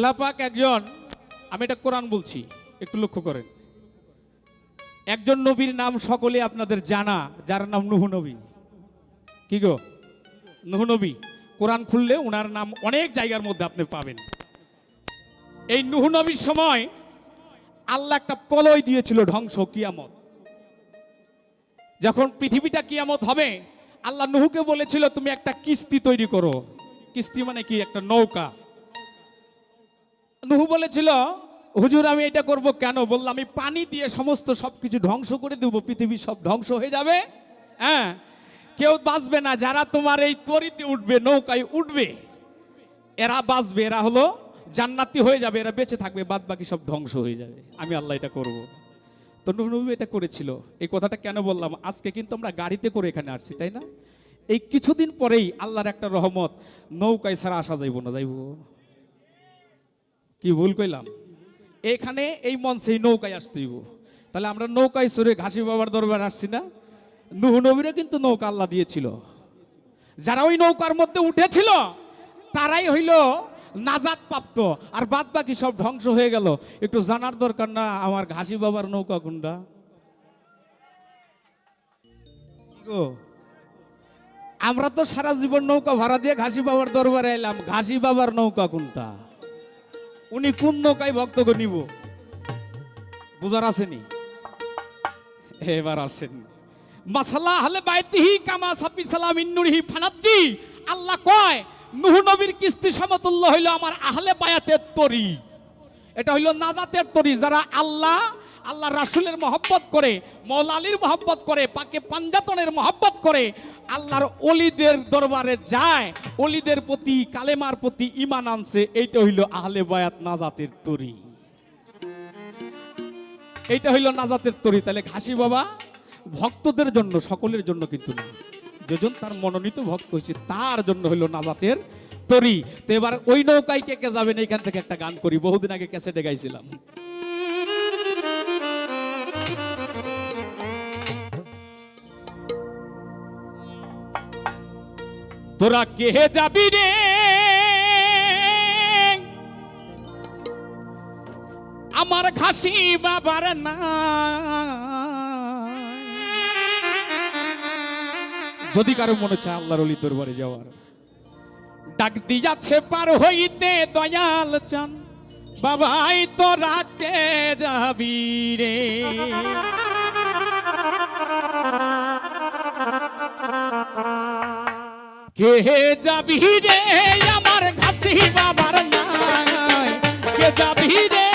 আল্লাহ পাক একজন, আমি এটা কোরআন বলছি, একটু লক্ষ্য করেন। একজন নবীর নাম সকলে আপনাদের জানা, যার নাম নুহু নবী। কি গো? নুহু নবী। কোরআন খুললে ওনার নাম অনেক জায়গার মধ্যে আপনি পাবেন। এই নুহু নবীর সময় আল্লাহ একটা প্রলয় দিয়েছিল ধ্বংস, কিয়ামত। যখন পৃথিবীটা কিয়ামত হবে, আল্লাহ নুহুকে বলেছিল, তুমি একটা কিস্তি তৈরি করো। কিস্তি মানে কি? একটা নৌকা। নুহু বলেছিল, হুজুর, আমি এটা করব কেন? বললাম আমি পানি দিয়ে সমস্ত সবকিছু ধ্বংস করে দেবো, পৃথিবী সব ধ্বংস হয়ে যাবে। হ্যাঁ কেউ বাঁচবে না, যারা তোমার এই তরিতে উঠবে, নৌকায় উঠবে, এরা বাঁচবে, এরা হলো জান্নাতি হয়ে যাবে, এরা বেঁচে থাকবে বাদ বাকি সব ধ্বংস হয়ে যাবে। আমি আল্লাহ এটা করব। তো নুহ নবী এটা করেছিল। এই কথাটা কেন বললাম? আজকে কিন্তু আমরা গাড়িতে করে এখানে আসছি, তাই না? এই কিছুদিন পরেই আল্লাহর একটা রহমত, নৌকায় ছাড়া আসা যাইব না, যাইব। কি ভুল কইলাম? এখানে এই মঞ্চে নৌকায় আসতেইব তাহলে আমরা নৌকায় সরে ঘাসি বাবার দরবার আসছি না? নুহ নবীরা কিন্তু নৌকা আল্লাহ দিয়েছিল। যারা ওই নৌকার মধ্যে উঠেছিল, তারাই হইল নাজাত প্রাপ্ত আর বাদ বাকি সব ধ্বংস হয়ে গেল। একটু জানার দরকার না আমার ঘাসি বাবার নৌকা কোনটা? আমরা তো সারা জীবন নৌকা ভাড়া দিয়ে ঘাসি বাবার দরবারে এলাম। ঘাসি বাবার নৌকা কোনটা উনি কোন নৌকায় ভক্তকে নিব? বুঝার আসেনি এবার আসেন। মাসালা হলে বাইতিহি কামা সাপি সালাম ইন্নুরিহি ফানাজ্জি। আল্লাহ কয়, নুহ নবীর কিস্তি সমতুল্য হইল আমার আহলে বায়াতের তরি। এটা হইল নাজাতের তরি, যারা আল্লাহ আল্লাহ রাসুলের মহব্বত করে মৌলা আলীর মহব্বত করে, পাকে পাঞ্জাতনের মহব্বত করে, আল্লাহর অলিদের দরবারে যায় অলিদের প্রতি, কালেমার প্রতি ইমান আনছে, এইটা হইল আহলে বায়াত নাজাতের তরি। এইটা হইল নাজাতের তরি। তাহলে ঘাসি বাবা, ভক্তদের জন্য, সকলের জন্য কিন্তু না। যেজন তার মনোনীত ভক্ত হয়েছে, তার জন্য হইল নাজাতের তরি। তো এবার ওই নৌকায় কে কে যাবেন, এইখান থেকে একটা গান করি। বহুদিন আগে ক্যাসেটে গাইছিলাম। তোরা কে যাবি রে? আমার ঘাসি বাবার না। যদি কারও মনে চায় আল্লাহর অলি দরবারে যাওয়ার, ডাক দিয়াছে পার হইতে দয়াল চান। বাবাই তোরা কে যাবি রে? কে যাবি রে আমার ঘাসি বাবার নাই? কে যাবি রে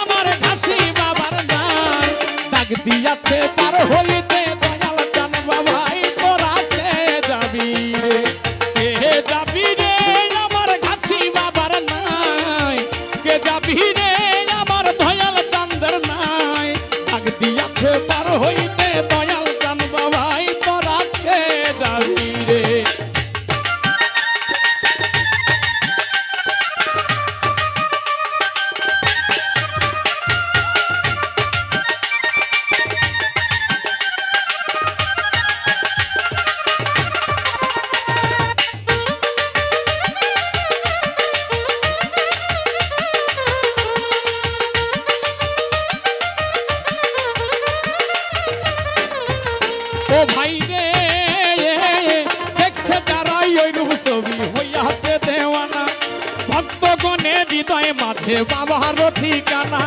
আমার ঘাসি বাবার নাই? ডাক দিয়াছে পার হইতে মাঝে বাবার ঠিকানা।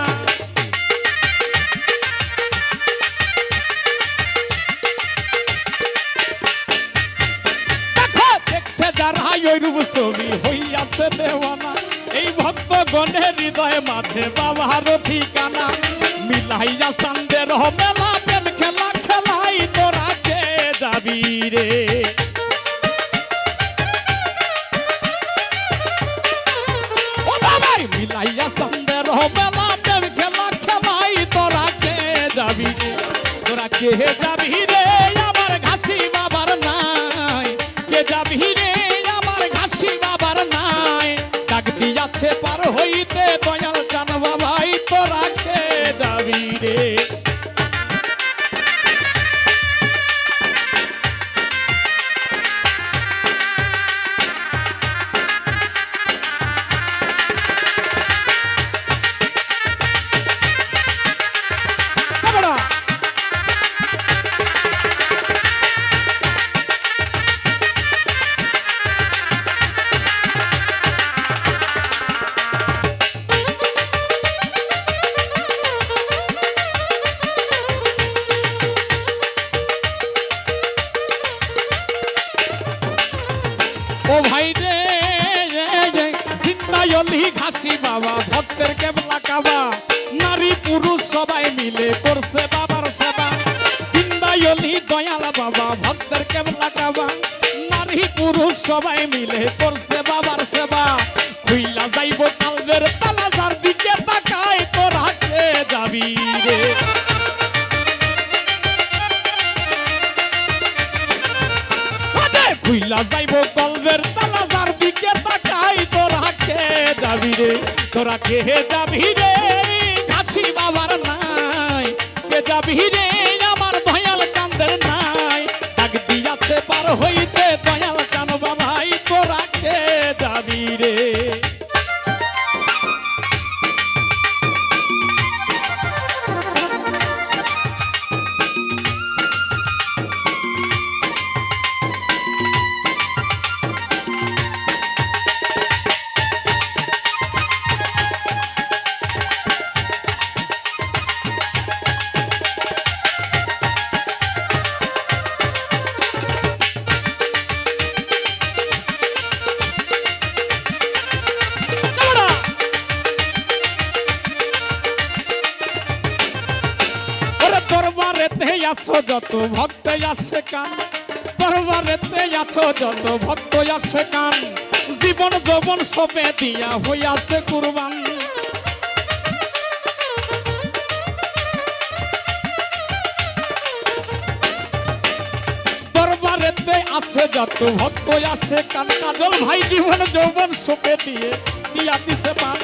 এই ভক্তগণের হৃদয় মাঝে বাবার ঠিকানা। মিলাইয়া সান্দের মেলা খেলা, খেলাই তোরা যাবি রে? সান্দের মেলা প্রেম খেলা খেলাই তোরা কে যাবি রে তোরা কে যাবি রে বাবা, ভক্তের কেবলা কাবা। নারী পুরুষ সবাই মিলে করছে বাবার সেবা। খুইলা যাইব কালবের তালা যার দিকে তাকায় তোরা কে যাবি রে? খুইলা যাইব কলবের তালা যার দিকে তাকাই তোরা কে যাবি রে? তোরা কে যাবি রে? কাশি বাবার নাই, কে যাবি রে? দিয়াছে আসো যত ভক্ত আসে কান দরবারেতে আছো যত ভক্ত আসে কান, জীবন যৌবন সপে দিয়া হইয়াছে কুরবান। আছে যত ভক্ত আসে কান, কাজল ভাই জীবন যৌবন সপে দিয়ে দিয়া দিছে পান।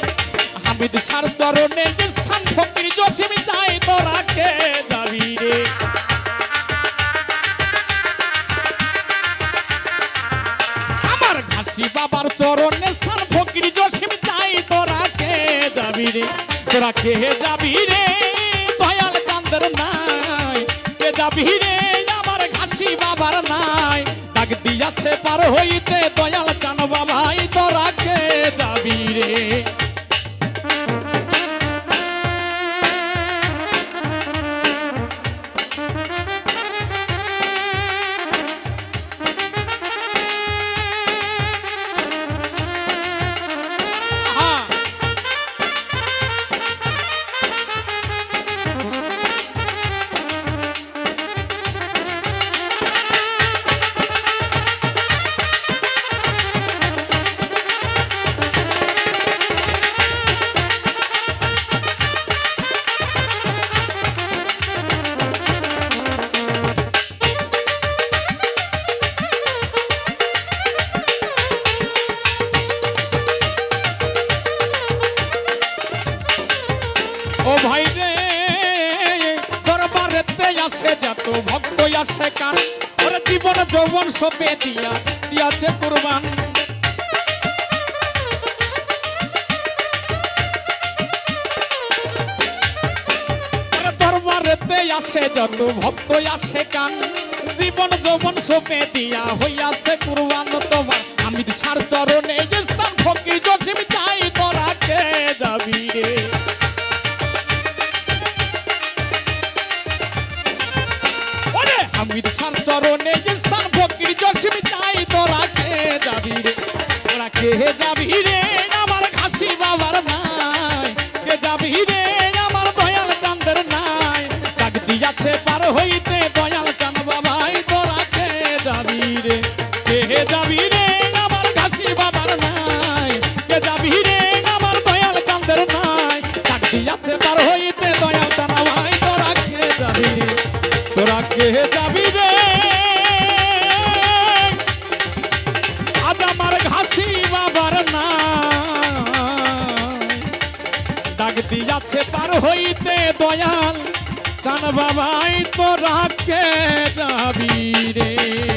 হামিদ সার চরণে স্থান ফকির, জসিম চাই তোরা কে যাবি রে। চরণে স্থান ফকির জসিম চাই তোরা কে যাবি রে? তোরা কে যাবি রে? দয়াল কান্দের নাই। কে যাবি রে? আমার ঘাসি বাবার নাই। ডাক দিয়াছে পার হইতে দয়াল কান বাবাই, তোরা আসে যত ভক্ত আসে কান ওরে জীবন যৌবন সপে দিয়া দিয়াছে কুরবান। দরবারেতে আসে যত ভক্ত আসে কান জীবন যৌবন সপে দিয়া হইয়াছে কুরবান তোমার। আমি সার চরণে স্থান ফকির জসিম চাই হামিদ খান চরণে স্থান ফকির জসিম চাই, তোরা কে যাবি তোরা আমার ঘাসি বাবার নাই কে যাবি রে? আমার দয়াল চান্দের নাই। ডাক দিয়াছে পার হইতে দয়াল চান বাবাই, তোরা কে যাবি রে? কে যাবি রে ডাক যাচ্ছে পার হইতে দয়াল। চান বাবাই তো রাখে যাবি রে?